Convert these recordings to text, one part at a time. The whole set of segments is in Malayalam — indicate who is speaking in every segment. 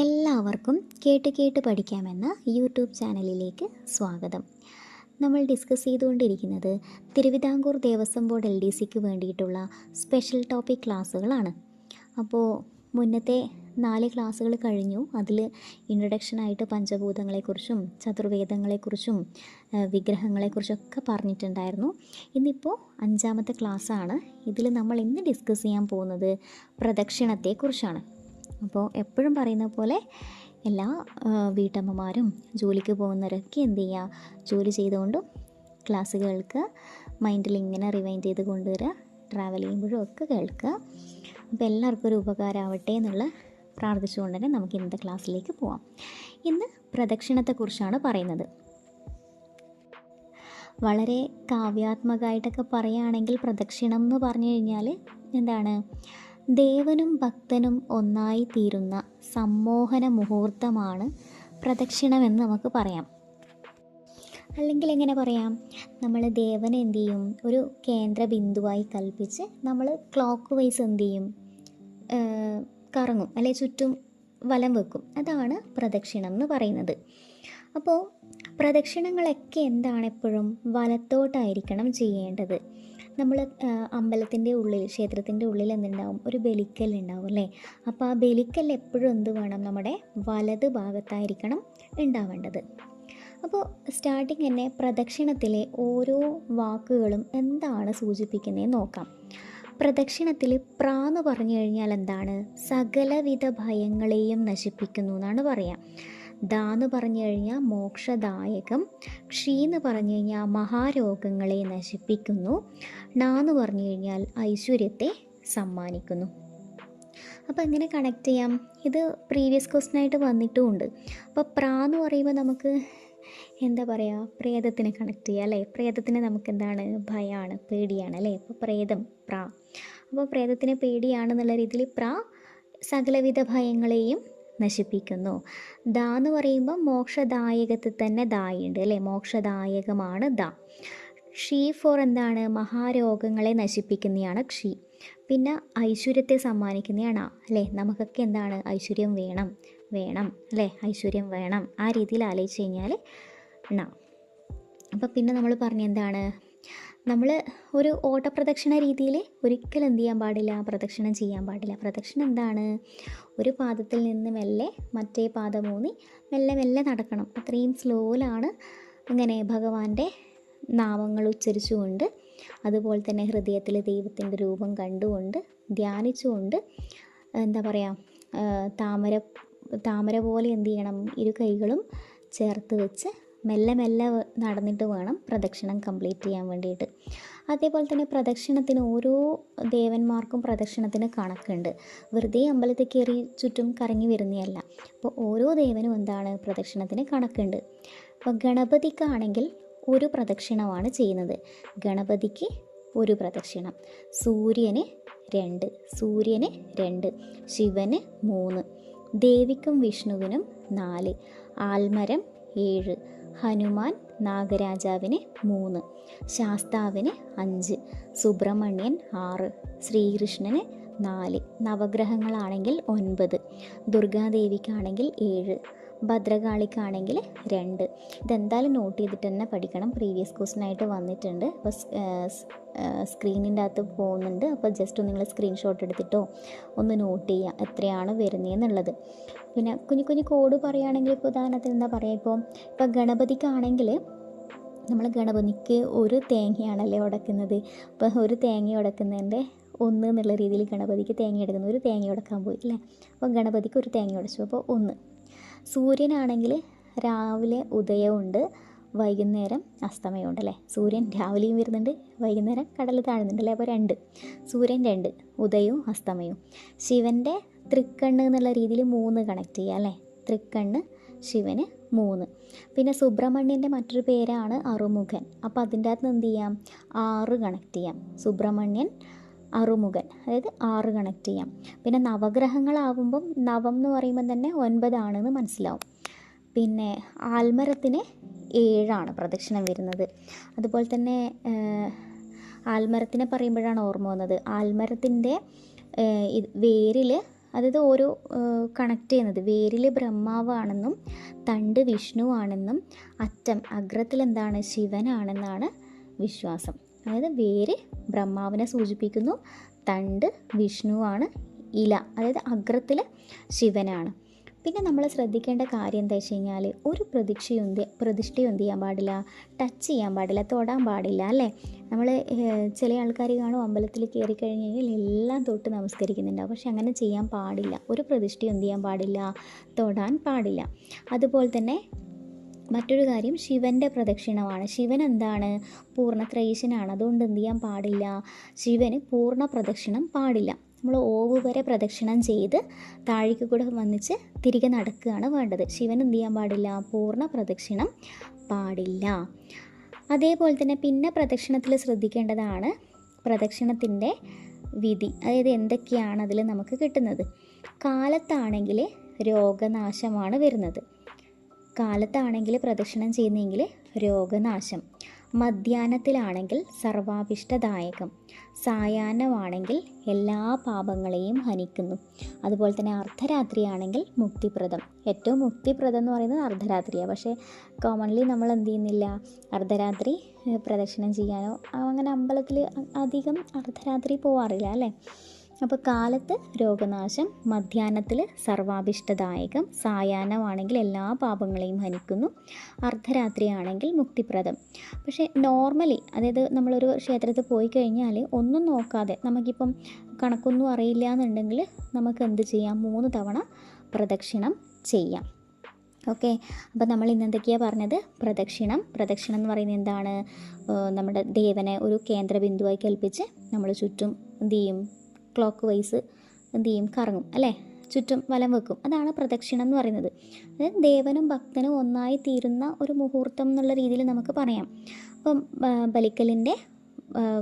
Speaker 1: എല്ലാവർക്കും കേട്ട് കേട്ട് പഠിക്കാമെന്ന യൂട്യൂബ് ചാനലിലേക്ക് സ്വാഗതം. നമ്മൾ ഡിസ്കസ് ചെയ്തുകൊണ്ടിരിക്കുന്നത് Thiruvithamkoor Devaswom board L D സിക്ക് വേണ്ടിയിട്ടുള്ള സ്പെഷ്യൽ ടോപ്പിക് ക്ലാസ്സുകളാണ്. അപ്പോൾ മുന്നത്തെ നാല് ക്ലാസ്സുകൾ കഴിഞ്ഞു. അതിൽ ഇൻട്രഡക്ഷനായിട്ട് പഞ്ചഭൂതങ്ങളെക്കുറിച്ചും ചതുർവേദങ്ങളെക്കുറിച്ചും വിഗ്രഹങ്ങളെക്കുറിച്ചൊക്കെ പറഞ്ഞിട്ടുണ്ടായിരുന്നു. ഇന്നിപ്പോൾ അഞ്ചാമത്തെ ക്ലാസ്സാണ്. ഇതിൽ നമ്മൾ ഇന്ന് ഡിസ്കസ് ചെയ്യാൻ പോകുന്നത് പ്രദക്ഷിണത്തെക്കുറിച്ചാണ്. അപ്പോൾ എപ്പോഴും പറയുന്ന പോലെ എല്ലാ വീട്ടമ്മമാരും ജോലിക്ക് പോകുന്നവരൊക്കെ എന്ത് ചെയ്യുക? ജോലി ചെയ്തുകൊണ്ടും ക്ലാസ് കേൾക്കുക മൈൻഡിൽ ഇങ്ങനെ റിവൈൻഡ് ചെയ്ത് കൊണ്ടുവരിക ട്രാവൽ ചെയ്യുമ്പോഴും ഒക്കെ കേൾക്കുക. അപ്പോൾ എല്ലാവർക്കും ഒരു ഉപകാരമാവട്ടെ എന്നുള്ള പ്രാർത്ഥിച്ചുകൊണ്ട് തന്നെ നമുക്ക് ഇന്നത്തെ ക്ലാസ്സിലേക്ക് പോവാം. ഇന്ന് പ്രദക്ഷിണത്തെക്കുറിച്ചാണ് പറയുന്നത്. വളരെ കാവ്യാത്മകമായിട്ടൊക്കെ പറയുകയാണെങ്കിൽ പ്രദക്ഷിണം എന്ന് പറഞ്ഞു കഴിഞ്ഞാൽ എന്താണ്? ദേവനും ഭക്തനും ഒന്നായി തീരുന്ന സമ്മോഹന മുഹൂർത്തമാണ് പ്രദക്ഷിണമെന്ന് നമുക്ക് പറയാം. അല്ലെങ്കിൽ എങ്ങനെ പറയാം? നമ്മൾ ദേവൻ എന്ത് ചെയ്യും? ഒരു കേന്ദ്ര ബിന്ദുവായി കൽപ്പിച്ച് നമ്മൾ ക്ലോക്ക് വൈസ് എന്ത് ചെയ്യും? കറങ്ങും. അല്ലെ ചുറ്റും വലം വെക്കും. അതാണ് പ്രദക്ഷിണം എന്ന് പറയുന്നത്. അപ്പോൾ പ്രദക്ഷിണങ്ങളൊക്കെ എന്താണ് എപ്പോഴും? വലത്തോട്ടായിരിക്കണം ചെയ്യേണ്ടത്. നമ്മൾ അമ്പലത്തിന്റെ ഉള്ളിൽ ക്ഷേത്രത്തിന്റെ ഉള്ളിൽ എന്തുണ്ടാവും? ഒരു ബലിക്കൽ ഉണ്ടാവും അല്ലേ? അപ്പോൾ ആ ബലിക്കൽ എപ്പോഴും എന്ത് വേണം? നമ്മുടെ വലത് ഭാഗത്തായിരിക്കണം ഉണ്ടാവേണ്ടത്. അപ്പോൾ സ്റ്റാർട്ടിങ് തന്നെ പ്രദക്ഷിണത്തിലെ ഓരോ വാക്കുകളും എന്താണ് സൂചിപ്പിക്കുന്നത് നോക്കാം. പ്രദക്ഷിണത്തിൽ പ്രാന്ന് പറഞ്ഞു കഴിഞ്ഞാൽ എന്താണ്? സകലവിധ ഭയങ്ങളെയും നശിപ്പിക്കുന്നു എന്നാണ് പറയാം. ദാ എന്ന് പറഞ്ഞു കഴിഞ്ഞാൽ മോക്ഷദായകം ക്ഷീ എന്ന് പറഞ്ഞു കഴിഞ്ഞാൽ മഹാരോഗങ്ങളെ നശിപ്പിക്കുന്നു നാ എന്ന് പറഞ്ഞു കഴിഞ്ഞാൽ ഐശ്വര്യത്തെ സമ്മാനിക്കുന്നു. അപ്പോൾ എങ്ങനെ കണക്ട് ചെയ്യാം? ഇത് പ്രീവിയസ് ക്വസ്റ്റൻ ആയിട്ട് വന്നിട്ടുമുണ്ട്. അപ്പോൾ പ്രാ എന്ന് പറയുമ്പോൾ നമുക്ക് എന്താ പറയുക പ്രേതത്തിനെ കണക്ട് ചെയ്യുക അല്ലേ? പ്രേതത്തിന് നമുക്ക് എന്താണ് ഭയമാണ് പേടിയാണ് അല്ലേ? അപ്പോൾ പ്രേതം പ്രാ. അപ്പോൾ പ്രേതത്തിന് പേടിയാണെന്നുള്ള രീതിയിൽ പ്രാ സകലവിധ ഭയങ്ങളെയും നശിപ്പിക്കുന്നു. ദാ എന്ന് പറയുമ്പോൾ മോക്ഷദായകത്തിൽ തന്നെ ദായുണ്ട് അല്ലേ? മോക്ഷദായകമാണ് ദ. ക്ഷീ ഫോർ എന്താണ്? മഹാരോഗങ്ങളെ നശിപ്പിക്കുന്നതാണ് ക്ഷീ. പിന്നെ ഐശ്വര്യത്തെ സമ്മാനിക്കുന്നതാണ് അല്ലേ? നമുക്കൊക്കെ എന്താണ്? ഐശ്വര്യം വേണം വേണം അല്ലേ? ഐശ്വര്യം വേണം. ആ രീതിയിൽ ആലോചിച്ച് കഴിഞ്ഞാൽ ണ. അപ്പോൾ പിന്നെ നമ്മൾ പറഞ്ഞ എന്താണ്? നമ്മൾ ഒരു ഓട്ടപ്രദക്ഷിണ രീതിയിൽ ഒരിക്കലും എന്ത് ചെയ്യാൻ പാടില്ല പ്രദക്ഷിണം ചെയ്യാൻ പാടില്ല. പ്രദക്ഷിണം എന്താണ്? ഒരു പാദത്തിൽ നിന്ന് മെല്ലെ മറ്റേ പാദം ഊന്നി മെല്ലെ മെല്ലെ നടക്കണം. അത്രയും സ്ലോയിലാണ് ഇങ്ങനെ ഭഗവാന്റെ നാമങ്ങൾ ഉച്ചരിച്ചുകൊണ്ട് അതുപോലെ തന്നെ ഹൃദയത്തിൽ ദൈവത്തിന്റെ രൂപം കണ്ടുകൊണ്ട് ധ്യാനിച്ചുകൊണ്ട് എന്താ പറയുക താമര താമര പോലെ എന്ത് ചെയ്യണം? ഇരു കൈകളും ചേർത്ത് വെച്ച് മെല്ലെ മെല്ലെ നടന്നിട്ട് വേണം പ്രദക്ഷിണം കംപ്ലീറ്റ് ചെയ്യാൻ വേണ്ടിയിട്ട്. അതേപോലെ തന്നെ പ്രദക്ഷിണത്തിന് ഓരോ ദേവന്മാർക്കും പ്രദക്ഷിണത്തിന് കണക്കുണ്ട്. വെറുതെ അമ്പലത്തിൽ കയറി ചുറ്റും കറങ്ങി വരുന്നതല്ല. അപ്പോൾ ഓരോ ദേവനും എന്താണ് പ്രദക്ഷിണത്തിന് കണക്കുണ്ട്. അപ്പോൾ ഗണപതിക്കാണെങ്കിൽ ഒരു പ്രദക്ഷിണമാണ് ചെയ്യുന്നത്. ഗണപതിക്ക് ഒരു പ്രദക്ഷിണം. സൂര്യന് രണ്ട് സൂര്യന് രണ്ട് ശിവന് മൂന്ന് ദേവിക്കും വിഷ്ണുവിനും നാല് ആൽമരം ഏഴ് ഹനുമാൻ നാഗരാജാവിന് മൂന്ന് ശാസ്താവിന് അഞ്ച് സുബ്രഹ്മണ്യൻ ആറ് ശ്രീകൃഷ്ണന് നാല് നവഗ്രഹങ്ങളാണെങ്കിൽ ഒൻപത് ദുർഗാദേവിക്കാണെങ്കിൽ ഏഴ് ഭദ്രകാളിക്കാണെങ്കിൽ രണ്ട്. ഇതെന്തായാലും നോട്ട് ചെയ്തിട്ട് തന്നെ പഠിക്കണം. പ്രീവിയസ് ക്വസ്റ്റനായിട്ട് വന്നിട്ടുണ്ട്. അപ്പോൾ സ്ക്രീനിന്റെ അകത്ത് പോകുന്നുണ്ട്. അപ്പോൾ ജസ്റ്റ് നിങ്ങൾ സ്ക്രീൻഷോട്ട് എടുത്തിട്ടോ? ഒന്ന് നോട്ട് ചെയ്യുക എത്രയാണ് വരുന്നതെന്നുള്ളത് പിന്നെ കുഞ്ഞു കുഞ്ഞു കോഡ് പറയുകയാണെങ്കിൽ ഇപ്പോൾ ഉദാഹരണത്തിന് എന്താ പറയുക? ഇപ്പോൾ ഇപ്പോൾ ഗണപതിക്കാണെങ്കിൽ നമ്മൾ ഗണപതിക്ക് ഒരു തേങ്ങയാണല്ലേ ഉടക്കുന്നത്. അപ്പോൾ ഒരു തേങ്ങ ഉടക്കുന്നതിന്റെ ഒന്ന് എന്നുള്ള രീതിയിൽ ഗണപതിക്ക് തേങ്ങ എടുക്കുന്നു. ഒരു തേങ്ങ ഉടക്കാൻ പോയി അല്ലേ? അപ്പോൾ ഗണപതിക്ക് ഒരു തേങ്ങ ഉടച്ചു. അപ്പോൾ ഒന്ന്. സൂര്യനാണെങ്കിൽ രാവിലെ ഉദയമുണ്ട് വൈകുന്നേരം അസ്തമയമുണ്ട് അല്ലേ? സൂര്യൻ രാവിലെയും വരുന്നുണ്ട് വൈകുന്നേരം കടൽ താഴുന്നുണ്ട് അല്ലേ? അപ്പോൾ രണ്ട്. സൂര്യൻ രണ്ട്. ഉദയവും അസ്തമയവും. ശിവന്റെ തൃക്കണ്ണ് എന്നുള്ള രീതിയിൽ മൂന്ന് കണക്ട് ചെയ്യുക അല്ലേ? തൃക്കണ്ണ് ശിവന് മൂന്ന്. പിന്നെ സുബ്രഹ്മണ്യന്റെ മറ്റൊരു പേരാണ് അറുമുഖൻ. അപ്പോൾ അതിന്റെ അകത്ത് എന്ത് ചെയ്യാം? ആറ് കണക്ട് ചെയ്യാം. സുബ്രഹ്മണ്യൻ അറുമുഖൻ. അതായത് ആറ് കണക്ട് ചെയ്യാം. പിന്നെ നവഗ്രഹങ്ങളാവുമ്പം നവം എന്ന് പറയുമ്പം തന്നെ ഒൻപതാണെന്ന് മനസ്സിലാവും. പിന്നെ ആൽമരത്തിന് ഏഴാണ് പ്രദക്ഷിണം വരുന്നത്. അതുപോലെ തന്നെ ആൽമരത്തിനെ പറയുമ്പോഴാണ് ഓർമ്മ വന്നത്. ആൽമരത്തിന്റെ വേരിൽ അതായത് ഓരോ കണക്ട് ചെയ്യുന്നത്. വേരിൽ ബ്രഹ്മാവാണെന്നും തണ്ട് വിഷ്ണു ആണെന്നും അറ്റം അഗ്രത്തിൽ എന്താണ് ശിവനാണെന്നാണ് വിശ്വാസം. അതായത് വേര് ബ്രഹ്മാവിനെ സൂചിപ്പിക്കുന്നു തണ്ട് വിഷ്ണുവാണ് ഇല. അതായത് അഗ്രത്തിൽ ശിവനാണ്. പിന്നെ നമ്മൾ ശ്രദ്ധിക്കേണ്ട കാര്യം എന്താ വെച്ച് കഴിഞ്ഞാൽ ഒരു പ്രതീക്ഷയും എന്ത് പ്രതിഷ്ഠയും എന്ത് ചെയ്യാൻ പാടില്ല ടച്ച് ചെയ്യാൻ പാടില്ല തൊടാൻ പാടില്ല അല്ലേ? നമ്മൾ ചില ആൾക്കാർ കാണും അമ്പലത്തിൽ കയറി കഴിഞ്ഞ് കഴിഞ്ഞാൽ എല്ലാം തൊട്ട് നമസ്കരിക്കുന്നുണ്ടാവും പക്ഷെ അങ്ങനെ ചെയ്യാൻ പാടില്ല. ഒരു പ്രതിഷ്ഠയും എന്ത് ചെയ്യാൻ പാടില്ല തൊടാൻ പാടില്ല. അതുപോലെ തന്നെ മറ്റൊരു കാര്യം ശിവന്റെ പ്രദക്ഷിണമാണ്. ശിവൻ എന്താണ്? പൂർണത്രയീശനാണ് അതുകൊണ്ട് എന്ത് ചെയ്യാൻ പാടില്ല? ശിവന് പൂർണ പ്രദക്ഷിണം പാടില്ല. നമ്മൾ ഓവ് വരെ പ്രദക്ഷിണം ചെയ്ത് താഴേക്ക് കൂടെ വന്നിച്ച് തിരികെ നടക്കുകയാണ് വേണ്ടത്. ശിവൻ എന്ത് ചെയ്യാൻ പാടില്ല? പൂർണ പ്രദക്ഷിണം പാടില്ല. അതേപോലെ തന്നെ പിന്നെ പ്രദക്ഷിണത്തിൽ ശ്രദ്ധിക്കേണ്ടതാണ് പ്രദക്ഷിണത്തിന്റെ വിധി. അതായത് എന്തൊക്കെയാണ് അതിൽ നമുക്ക് കിട്ടുന്നത്? കാലത്താണെങ്കിൽ രോഗനാശമാണ് വരുന്നത്. കാലത്താണെങ്കിൽ പ്രദക്ഷിണം ചെയ്യുന്നെങ്കിൽ രോഗനാശം. മധ്യാഹ്നത്തിലാണെങ്കിൽ സർവാഭിഷ്ടദായകം സായാഹ്നമാണെങ്കിൽ എല്ലാ പാപങ്ങളെയും ഹനിക്കുന്നു. അതുപോലെ തന്നെ അർദ്ധരാത്രിയാണെങ്കിൽ മുക്തിപ്രദം. ഏറ്റവും മുക്തിപ്രദം എന്ന് പറയുന്നത് അർദ്ധരാത്രിയാണ് പക്ഷേ കോമൺലി നമ്മൾ എന്ത് ചെയ്യുന്നില്ല? അർദ്ധരാത്രി പ്രദക്ഷിണം ചെയ്യാനോ അങ്ങനെ അമ്പലത്തിൽ അധികം അർദ്ധരാത്രി പോവാറില്ല അല്ലേ? അപ്പോൾ കാലത്ത് രോഗനാശം മധ്യാഹ്നത്തിൽ സർവാഭിഷ്ടദായകം സായാഹ്നമാണെങ്കിൽ എല്ലാ പാപങ്ങളെയും ഹനിക്കുന്നു അർദ്ധരാത്രിയാണെങ്കിൽ മുക്തിപ്രദം. പക്ഷേ നോർമലി അതായത് നമ്മളൊരു ക്ഷേത്രത്തിൽ പോയി കഴിഞ്ഞാൽ ഒന്നും നോക്കാതെ നമുക്കിപ്പം കണക്കൊന്നും അറിയില്ല എന്നുണ്ടെങ്കിൽ നമുക്ക് എന്ത് ചെയ്യാം? മൂന്ന് തവണ പ്രദക്ഷിണം ചെയ്യാം. ഓക്കെ? അപ്പോൾ നമ്മൾ ഇന്ന് എന്തൊക്കെയാണ് പറഞ്ഞത്? പ്രദക്ഷിണം. പ്രദക്ഷിണം എന്ന് പറയുന്നത് എന്താണ്? നമ്മുടെ ദേവനെ ഒരു കേന്ദ്ര ബിന്ദുവായി കൽപ്പിച്ച് നമ്മൾ ചുറ്റും എന്ത് ചെയ്യും? ക്ലോക്ക് വൈസ് എന്ത് ചെയ്യും? കറങ്ങും അല്ലേ? ചുറ്റും വലം വെക്കും. അതാണ് പ്രദക്ഷിണം എന്ന് പറയുന്നത്. അതായത് ദേവനും ഭക്തനും ഒന്നായി തീരുന്ന ഒരു മുഹൂർത്തം എന്നുള്ള രീതിയിൽ നമുക്ക് പറയാം. അപ്പം ബലിക്കലിന്റെ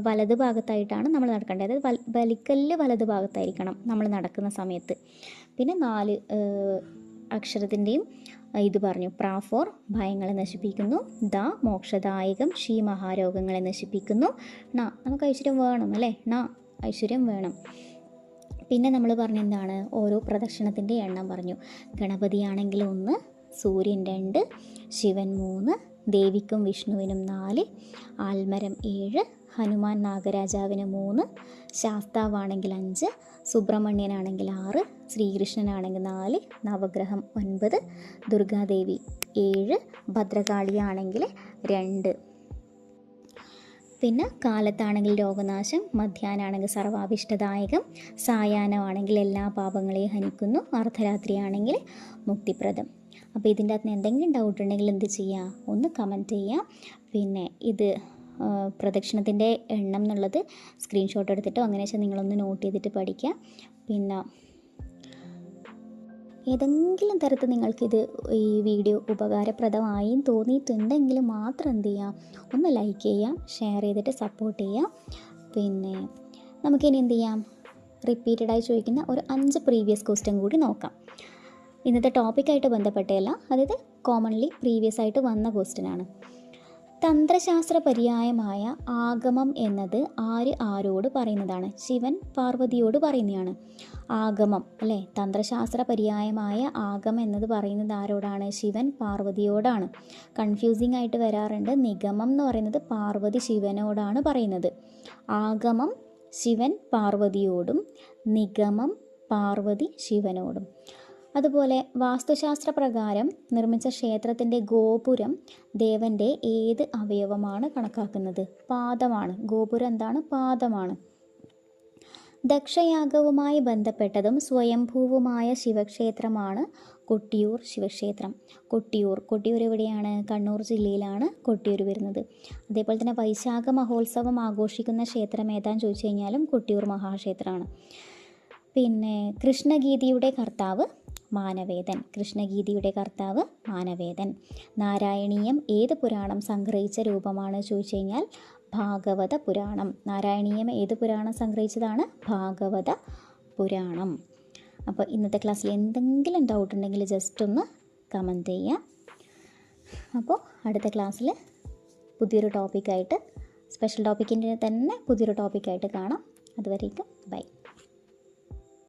Speaker 1: വലത് ഭാഗത്തായിട്ടാണ് നമ്മൾ നടക്കേണ്ടത്. അതായത് ബലിക്കല്ല് വലത് ഭാഗത്തായിരിക്കണം നമ്മൾ നടക്കുന്ന സമയത്ത്. പിന്നെ നാല് അക്ഷരത്തിന്റെയും ഇത് പറഞ്ഞു. പ്രാഫോർ ഭയങ്ങളെ നശിപ്പിക്കുന്നു. ദ മോക്ഷദായകം ഷീ മഹാരോഗങ്ങളെ നശിപ്പിക്കുന്നു. ണ നമുക്ക് ഐശ്വര്യം വേണം അല്ലേ? ണ ഐശ്വര്യം വേണം. പിന്നെ നമ്മൾ പറഞ്ഞ എന്താണ്? ഓരോ പ്രദക്ഷിണത്തിന്റെ എണ്ണം പറഞ്ഞു. ഗണപതിയാണെങ്കിൽ ഒന്ന് സൂര്യൻ രണ്ട് ശിവൻ മൂന്ന് ദേവിക്കും വിഷ്ണുവിനും നാല് ആൽമരം ഏഴ് ഹനുമാൻ നാഗരാജാവിന് മൂന്ന് ശാസ്താവാണെങ്കിൽ അഞ്ച് സുബ്രഹ്മണ്യനാണെങ്കിൽ ആറ് ശ്രീകൃഷ്ണനാണെങ്കിൽ നാല് നവഗ്രഹം ഒൻപത് ദുർഗാദേവി ഏഴ് ഭദ്രകാളിയാണെങ്കിൽ രണ്ട്. പിന്നെ കാലത്താണെങ്കിൽ രോഗനാശം മധ്യാഹ്നമാണെങ്കിൽ സർവാഭിഷ്ടദായകം സായാഹ്നമാണെങ്കിൽ എല്ലാ പാപങ്ങളെയും ഹനിക്കുന്നു അർദ്ധരാത്രിയാണെങ്കിൽ മുക്തിപ്രദം. അപ്പോൾ ഇതിന്റെ അകത്ത് എന്തെങ്കിലും ഡൗട്ട് ഉണ്ടെങ്കിൽ എന്ത് ചെയ്യുക ഒന്ന് കമന്റ് ചെയ്യുക പിന്നെ ഇത് പ്രദക്ഷിണത്തിന്റെ എണ്ണം എന്നുള്ളത് സ്ക്രീൻഷോട്ട് എടുത്തിട്ടോ അങ്ങനെ വെച്ചാൽ നിങ്ങളൊന്ന് നോട്ട് ചെയ്തിട്ട് പഠിക്കുക പിന്നെ ഏതെങ്കിലും തരത്തിൽ നിങ്ങൾക്കിത് ഈ വീഡിയോ ഉപകാരപ്രദമായി തോന്നിയിട്ടുണ്ടെങ്കിൽ മാത്രം എന്ത് ചെയ്യുക ഒന്ന് ലൈക്ക് ചെയ്യാം ഷെയർ ചെയ്തിട്ട് സപ്പോർട്ട് ചെയ്യാം. പിന്നെ നമുക്കിനി എന്ത് ചെയ്യാം? റിപ്പീറ്റഡായി ചോദിക്കുന്ന ഒരു അഞ്ച് പ്രീവിയസ് ക്വസ്റ്റ്യൻ കൂടി നോക്കാം. ഇന്നത്തെ ടോപ്പിക്കായിട്ട് ബന്ധപ്പെട്ടതല്ല അതായത് കോമൺലി പ്രീവിയസ് ആയിട്ട് വന്ന ക്വസ്റ്റ്യൻ ആണ്. തന്ത്രശാസ്ത്ര പര്യായമായ ആഗമം എന്നത് ആര് ആരോട് പറയുന്നതാണ്? ശിവൻ പാർവതിയോട് പറയുന്നതാണ്. ആഗമം അല്ലേ? തന്ത്രശാസ്ത്ര പര്യായമായ ആഗമം എന്നത് പറയുന്നത് ആരോടാണ്? ശിവൻ പാർവതിയോടാണ്. കൺഫ്യൂസിങ് ആയിട്ട് വരാറുണ്ട്. നിഗമം എന്ന് പറയുന്നത് പാർവതി ശിവനോടാണ് പറയുന്നത്. ആഗമം ശിവൻ പാർവതിയോടും നിഗമം പാർവതി ശിവനോടും. അതുപോലെ വാസ്തുശാസ്ത്ര പ്രകാരം നിർമ്മിച്ച ക്ഷേത്രത്തിന്റെ ഗോപുരം ദേവന്റെ ഏത് അവയവമാണ് കണക്കാക്കുന്നത്? പാദമാണ്. ഗോപുരം എന്താണ്? പാദമാണ്. ദക്ഷയാഗവുമായി ബന്ധപ്പെട്ടതും സ്വയംഭൂവുമായ ശിവക്ഷേത്രമാണ് കൊട്ടിയൂർ ശിവക്ഷേത്രം. കൊട്ടിയൂർ. കൊട്ടിയൂർ എവിടെയാണ്? കണ്ണൂർ ജില്ലയിലാണ് കൊട്ടിയൂർ വരുന്നത്. അതേപോലെ തന്നെ വൈശാഖ മഹോത്സവം ആഘോഷിക്കുന്ന ക്ഷേത്രം ഏതാന്ന് ചോദിച്ചു കഴിഞ്ഞാലും കൊട്ടിയൂർ മഹാക്ഷേത്രമാണ്. പിന്നെ കൃഷ്ണഗീതിയുടെ കർത്താവ് മാനവേദൻ. കൃഷ്ണഗീതിയുടെ കർത്താവ് മാനവേദൻ. നാരായണീയം ഏത് പുരാണം സംഗ്രഹിച്ച രൂപമാണ് ചോദിച്ചു കഴിഞ്ഞാൽ ഭാഗവത പുരാണം. നാരായണീയം ഏത് പുരാണം സംഗ്രഹിച്ചതാണ്? ഭാഗവത പുരാണം. അപ്പോൾ ഇന്നത്തെ ക്ലാസ്സിൽ എന്തെങ്കിലും ഡൗട്ട് ഉണ്ടെങ്കിൽ ജസ്റ്റ് ഒന്ന് കമന്റ് ചെയ്യാം അപ്പോൾ അടുത്ത ക്ലാസ്സിൽ പുതിയൊരു ടോപ്പിക്കായിട്ട് സ്പെഷ്യൽ ടോപ്പിക്കിന്റെ തന്നെ പുതിയൊരു ടോപ്പിക്കായിട്ട് കാണാം. അതുവരേക്കും ബൈ